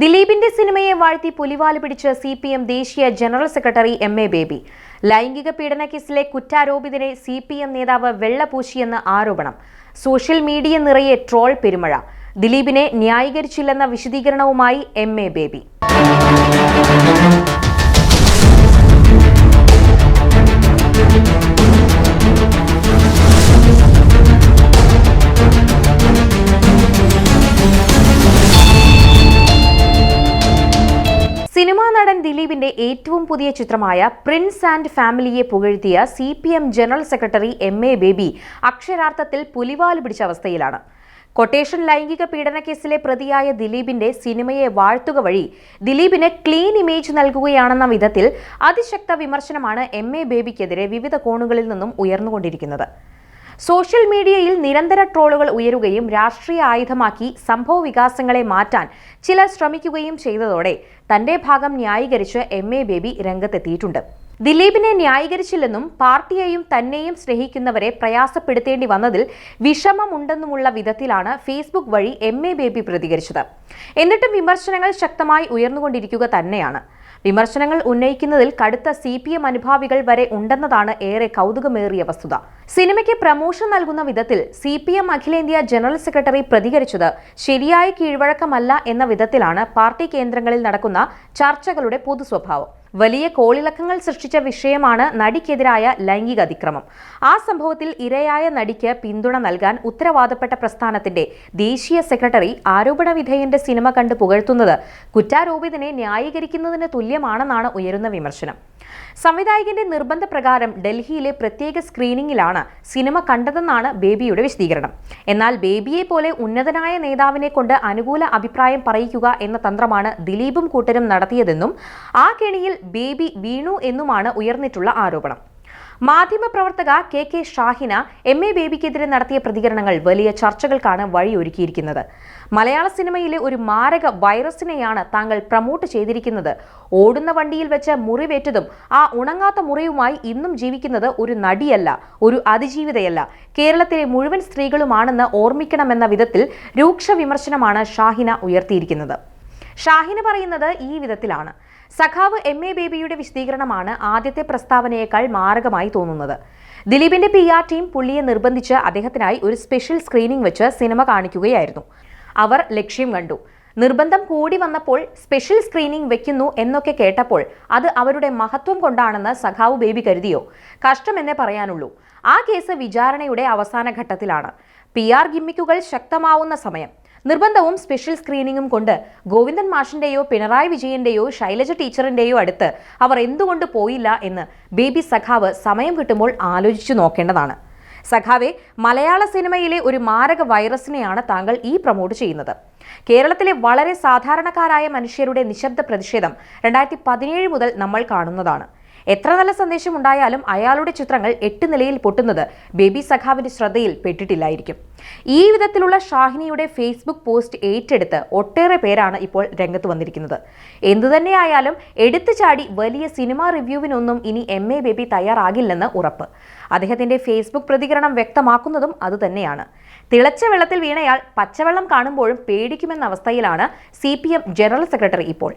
ദിലീപിന്റെ സിനിമയെ വാഴ്ത്തി പുലിവാൽ പിടിച്ച് സി പി എം ദേശീയ general secretary M A Baby. ലൈംഗിക പീഡന കേസിലെ കുറ്റാരോപിതരെ സി പി എം നേതാവ് വെള്ളപൂശിയെന്ന് ആരോപണം. സോഷ്യൽ മീഡിയ നിറയെ ട്രോൾ പെരുമഴ. ദിലീപിനെ ന്യായീകരിച്ചില്ലെന്ന വിശദീകരണവുമായി എം എ ബേബി. സിനിമാ നടൻ ദിലീപിന്റെ ഏറ്റവും പുതിയ ചിത്രമായ പ്രിൻസ് ആൻഡ് ഫാമിലിയെ പുകഴ്ത്തിയ C P M general secretary M A Baby അക്ഷരാർത്ഥത്തിൽ പുലിവാൽ പിടിച്ച അവസ്ഥയിലാണ്. കൊട്ടേഷൻ ലൈംഗിക പീഡന കേസിലെ പ്രതിയായ ദിലീപിന്റെ സിനിമയെ വാഴ്ത്തുക വഴി ദിലീപിന് ക്ലീൻ ഇമേജ് നൽകുകയാണെന്ന വിധത്തിൽ അതിശക്ത വിമർശനമാണ് എം എ ബേബിക്കെതിരെ വിവിധ കോണുകളിൽ നിന്നും ഉയർന്നുകൊണ്ടിരിക്കുന്നത്. സോഷ്യൽ മീഡിയയിൽ നിരന്തര ട്രോളുകൾ ഉയരുകയും രാഷ്ട്രീയ ആയുധമാക്കി സംഭവ വികാസങ്ങളെ മാറ്റാൻ ചിലർ ശ്രമിക്കുകയും ചെയ്തതോടെ തന്റെ ഭാഗം ന്യായീകരിച്ച് എം എ ബേബി രംഗത്തെത്തിയിട്ടുണ്ട്. ദിലീപിനെ ന്യായീകരിച്ചില്ലെന്നും പാർട്ടിയെയും തന്നെയും സ്നേഹിക്കുന്നവരെ പ്രയാസപ്പെടുത്തേണ്ടി വന്നതിൽ വിഷമമുണ്ടെന്നുമുള്ള വിധത്തിലാണ് ഫേസ്ബുക്ക് വഴി എം എ ബേബി പ്രതികരിച്ചത്. എന്നിട്ടും വിമർശനങ്ങൾ ശക്തമായി ഉയർന്നുകൊണ്ടിരിക്കുക തന്നെയാണ്. വിമർശനങ്ങൾ ഉന്നയിക്കുന്നതിൽ കടുത്ത സി പി എം അനുഭാവികൾ വരെ ഉണ്ടെന്നതാണ് ഏറെ കൗതുകമേറിയ വസ്തുത. സിനിമയ്ക്ക് പ്രമോഷൻ നൽകുന്ന വിധത്തിൽ സി പി എം അഖിലേന്ത്യാ ജനറൽ സെക്രട്ടറി പ്രതികരിച്ചത് ശരിയായ കീഴ്വഴക്കമല്ല എന്ന വിധത്തിലാണ് പാർട്ടി കേന്ദ്രങ്ങളിൽ നടക്കുന്ന ചർച്ചകളുടെ പൊതു സ്വഭാവം വലിയ കോളിളക്കങ്ങൾ സൃഷ്ടിച്ച വിഷയമാണ് നടിക്കെതിരായ ലൈംഗിക അതിക്രമം. ആ സംഭവത്തിൽ ഇരയായ നടിക്ക് പിന്തുണ നൽകാൻ ഉത്തരവാദപ്പെട്ട പ്രസ്ഥാനത്തിന്റെ ദേശീയ സെക്രട്ടറി ആരോപണ വിധേയന്റെ സിനിമ കണ്ട് പുകഴ്ത്തുന്നത് കുറ്റാരോപിതനെ ന്യായീകരിക്കുന്നതിന് തുല്യമാണെന്നാണ് ഉയരുന്ന വിമർശനം. സംവിധായകന്റെ നിർബന്ധപ്രകാരം ഡൽഹിയിലെ പ്രത്യേക സ്ക്രീനിംഗിലാണ് സിനിമ കണ്ടതെന്നാണ് ബേബിയുടെ വിശദീകരണം. എന്നാൽ ബേബിയെ പോലെ ഉന്നതനായ നേതാവിനെ കൊണ്ട് അനുകൂല അഭിപ്രായം പറയിക്കുക എന്ന തന്ത്രമാണ് ദിലീപും കൂട്ടരും നടത്തിയതെന്നും ആ കെണിയിൽ ബേബി വീണു എന്നുമാണ് ഉയർന്നിട്ടുള്ള ആരോപണം. മാധ്യമപ്രവർത്തക K K Shahina M A ബേബിക്കെതിരെ നടത്തിയ പ്രതികരണങ്ങൾ വലിയ ചർച്ചകൾക്കാണ് വഴിയൊരുക്കിയിരിക്കുന്നത്. മലയാള സിനിമയിലെ ഒരു മാരക വൈറസിനെയാണ് താങ്കൾ പ്രമോട്ട് ചെയ്തിരിക്കുന്നത്. ഓടുന്ന വണ്ടിയിൽ വെച്ച് മുറിവേറ്റതും ആ ഉണങ്ങാത്ത മുറിയുമായി ഇന്നും ജീവിക്കുന്നത് ഒരു നടിയല്ല ഒരു അതിജീവിതയല്ല. കേരളത്തിലെ മുഴുവൻ സ്ത്രീകളുമാണെന്ന് ഓർമ്മിക്കണമെന്ന വിധത്തിൽ രൂക്ഷ വിമർശനമാണ് ഷാഹിന ഉയർത്തിയിരിക്കുന്നത്. ഷാഹിന പറയുന്നത് ഈ വിധത്തിലാണ്. സഖാവ് എം എ ബേബിയുടെ വിശദീകരണമാണ് ആദ്യത്തെ പ്രസ്താവനയേക്കാൾ മാരകമായി തോന്നുന്നത്. ദിലീപിന്റെ പി ആർ ടീം പുള്ളിയെ നിർബന്ധിച്ച് അദ്ദേഹത്തിനായി ഒരു സ്പെഷ്യൽ സ്ക്രീനിംഗ് വെച്ച് സിനിമ കാണിക്കുകയായിരുന്നു. അവർ ലക്ഷ്യം കണ്ടു. നിർബന്ധം കൂടി വന്നപ്പോൾ സ്പെഷ്യൽ സ്ക്രീനിംഗ് വെക്കുന്നു എന്നൊക്കെ കേട്ടപ്പോൾ അത് അവരുടെ മഹത്വം കൊണ്ടാണെന്ന് സഖാവ് ബേബി കരുതിയോ? കഷ്ടമെന്നേ പറയാനുള്ളൂ. ആ കേസ് വിചാരണയുടെ അവസാന ഘട്ടത്തിലാണ് പി ആർ ഗിമ്മിക്കുകൾ ശക്തമാവുന്ന സമയം. നിർബന്ധവും സ്പെഷ്യൽ സ്ക്രീനിങ്ങും കൊണ്ട് ഗോവിന്ദൻ മാഷിന്റെയോ പിണറായി വിജയന്റെയോ ശൈലജ ടീച്ചറിന്റെയോ അടുത്ത് അവർ എന്തുകൊണ്ട് പോയില്ല എന്ന് ബേബി സഖാവ് സമയം കിട്ടുമ്പോൾ ആലോചിച്ചു നോക്കേണ്ടതാണ്. സഖാവെ മലയാള സിനിമയിലെ ഒരു മാരക വൈറസിനെയാണ് താങ്കൾ ഈ പ്രൊമോട്ട് ചെയ്യുന്നത്. കേരളത്തിലെ വളരെ സാധാരണക്കാരായ മനുഷ്യരുടെ നിശബ്ദ പ്രതിഷേധം രണ്ടായിരത്തി പതിനേഴ് മുതൽ നമ്മൾ കാണുന്നതാണ്. എത്ര നല്ല സന്ദേശം ഉണ്ടായാലും അയാളുടെ ചിത്രങ്ങൾ എട്ട് നിലയിൽ പൊട്ടുന്നത് ബേബി സഖാവിന്റെ ശ്രദ്ധയിൽ പെട്ടിട്ടില്ലായിരിക്കും. ഈ വിധത്തിലുള്ള ഷാഹിനിയുടെ ഫേസ്ബുക്ക് പോസ്റ്റ് ഏറ്റെടുത്ത് ഒട്ടേറെ പേരാണ് ഇപ്പോൾ രംഗത്ത് വന്നിരിക്കുന്നത്. എന്തുതന്നെയായാലും എടുത്തു ചാടി വലിയ സിനിമാ റിവ്യൂവിനൊന്നും ഇനി എം എ ബേബി തയ്യാറാകില്ലെന്ന് ഉറപ്പ്. അദ്ദേഹത്തിന്റെ ഫേസ്ബുക്ക് പ്രതികരണം വ്യക്തമാക്കുന്നതും അതുതന്നെയാണ്. തിളച്ച വെള്ളത്തിൽ വീണയാൾ പച്ചവെള്ളം കാണുമ്പോഴും പേടിക്കുമെന്ന അവസ്ഥയിലാണ് സി ജനറൽ സെക്രട്ടറി ഇപ്പോൾ.